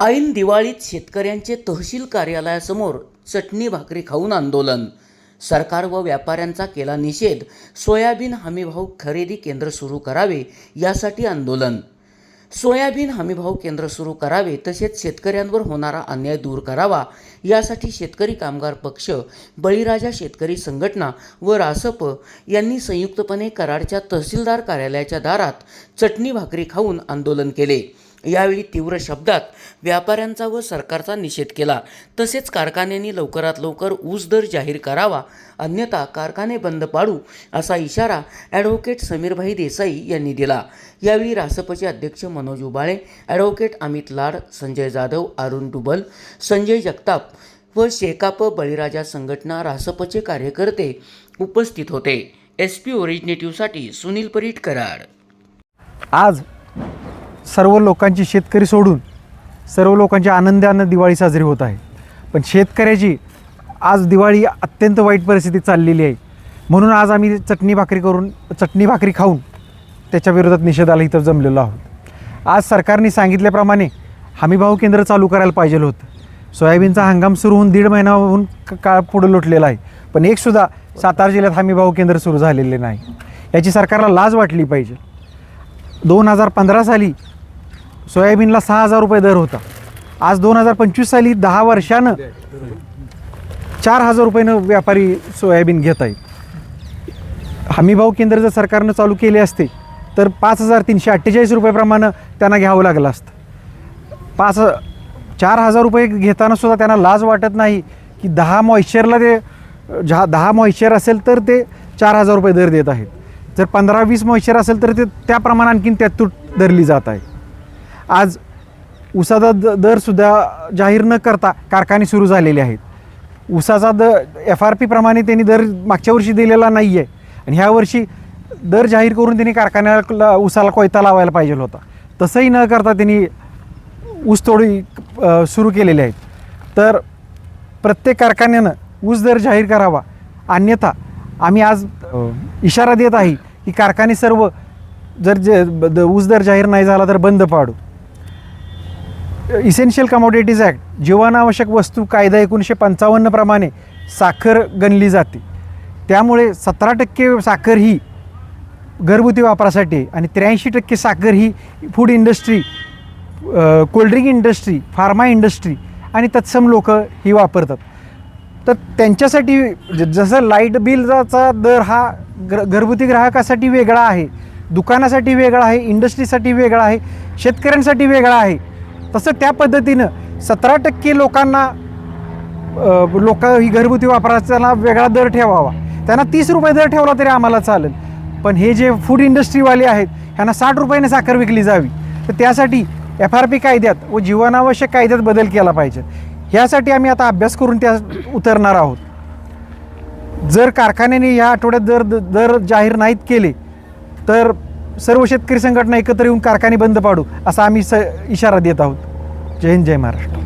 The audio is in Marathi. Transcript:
ऐन दिवाळीत शेतकऱ्यांचे तहसील कार्यालयासमोर चटणी भाकरी खाऊन आंदोलन. सरकार व व्यापाऱ्यांचा केला निषेध. सोयाबीन हमीभाव खरेदी केंद्र सुरू करावे यासाठी आंदोलन. सोयाबीन हमीभाव केंद्र सुरू करावे तसेच शेतकऱ्यांवर होणारा अन्याय दूर करावा यासाठी शेतकरी कामगार पक्ष बळीराजा शेतकरी संघटना व रासप यांनी संयुक्तपणे कराडच्या तहसीलदार कार्यालयाच्या दारात चटणी भाकरी खाऊन आंदोलन केले. यावेळी तीव्र शब्दात व्यापाऱ्यांचा व सरकारचा निषेध केला. तसेच कारखान्यांनी लवकरात लवकर ऊस दर जाहीर करावा अन्यथा कारखाने बंद पाडू असा इशारा ॲडव्होकेट समीरभाई देसाई यांनी दिला. यावेळी रासपचे अध्यक्ष मनोज उबाळे ॲडव्होकेट अमित लाड संजय जाधव अरुण डुबल संजय जगताप व शेकाप बळीराजा संघटना रासपचे कार्यकर्ते उपस्थित होते. एस पी ओरिजिनेटिव्हसाठी सुनील परीट कराड. आज सर्व लोकांची शेतकरी सोडून सर्व लोकांच्या आनंदानं दिवाळी साजरी होत आहे. पण शेतकऱ्याची आज दिवाळी अत्यंत वाईट परिस्थितीत चाललेली आहे. म्हणून आज आम्ही चटणी भाकरी करून चटणी भाकरी खाऊन त्याच्या विरोधात निषेधाला इथं जमलेलो आहोत. आज सरकारने सांगितल्याप्रमाणे हमीभाव केंद्र चालू करायला पाहिजे होतं. सोयाबीनचा हंगाम सुरू होऊन दीड महिनाहून काळ पुढं लोटलेला आहे. पण एकसुद्धा सातारा जिल्ह्यात हमीभाव केंद्र सुरू झालेले नाही. याची सरकारला लाज वाटली पाहिजे. दोन हजार पंधरा साली सोयाबीनला सहा हजार रुपये दर होता. आज दोन हजार पंचवीस साली दहा वर्षानं चार हजार रुपयानं व्यापारी सोयाबीन घेत आहेत. हमीभाव केंद्र जर सरकारनं चालू केले असते तर पाच हजार तीनशे अठ्ठेचाळीस रुपयाप्रमाणे त्यांना घ्यावं लागलं असतं. पाच चार हजार रुपये घेताना सुद्धा त्यांना लाज वाटत नाही की दहा मॉइश्चरला ते झा दहा मॉइश्चर असेल तर ते चार हजार रुपये दर देत आहेत. जर पंधरा वीस मॉइश्चर असेल तर ते त्याप्रमाणे आणखीन त्यात तूट धरली जात आहे. आज उसाचा द दरसुद्धा जाहीर न करता कारखाने सुरू झालेले आहेत. ऊसाचा द एफ आर पीप्रमाणे त्यांनी दर मागच्या वर्षी दिलेला नाही आहे आणि ह्या वर्षी दर जाहीर करून त्यांनी कारखान्याला ऊसाला कोयता लावायला पाहिजे होता. तसंही न करता त्यांनी ऊसतोडी सुरू केलेले आहेत. तर प्रत्येक कारखान्यानं ऊस दर जाहीर करावा. अन्यथा आम्ही आज अ, इशारा देत आहे की कारखाने सर्व जर जे ऊस दर जाहीर नाही झाला तर बंद पाडू. इसेन्शियल कमोडिटीज ॲक्ट जीवनावश्यक वस्तू कायदा एकोणीसशे पंचावन्नप्रमाणे साखर गणली जाते. त्यामुळे सतरा टक्के साखर ही घरगुती वापरासाठी आणि त्र्याऐंशी टक्के साखर ही food industry cold drink industry pharma industry आणि तत्सम लोक ही वापरतात. तर त्यांच्यासाठी ज- जसं लाइट बिलचा दर हा ग्र घरगुती ग्राहकासाठी वेगळा आहे दुकानासाठी वेगळा आहे इंडस्ट्रीसाठी वेगळा आहे शेतकऱ्यांसाठी वेगळा आहे तसं त्या पद्धतीनं सतरा टक्के लोकांना लोक ही घरगुती वापराचा वेगळा दर ठेवावा. त्यांना तीस रुपये दर ठेवला तरी आम्हाला चालेल. पण हे जे फूड इंडस्ट्रीवाले आहेत ह्यांना साठ रुपयाने साखर विकली जावी. तर त्यासाठी एफ आर पी कायद्यात व जीवनावश्यक कायद्यात बदल केला पाहिजे. ह्यासाठी आम्ही आता अभ्यास करून त्या उतरणार आहोत. जर कारखान्याने ह्या आठवड्यात दर दर जाहीर नाहीत केले तर सर्व शेतकरी संघटना एकत्र येऊन कारखाने बंद पाडू असा आम्ही स इशारा देत आहोत. जय हिंद जय महाराष्ट्र.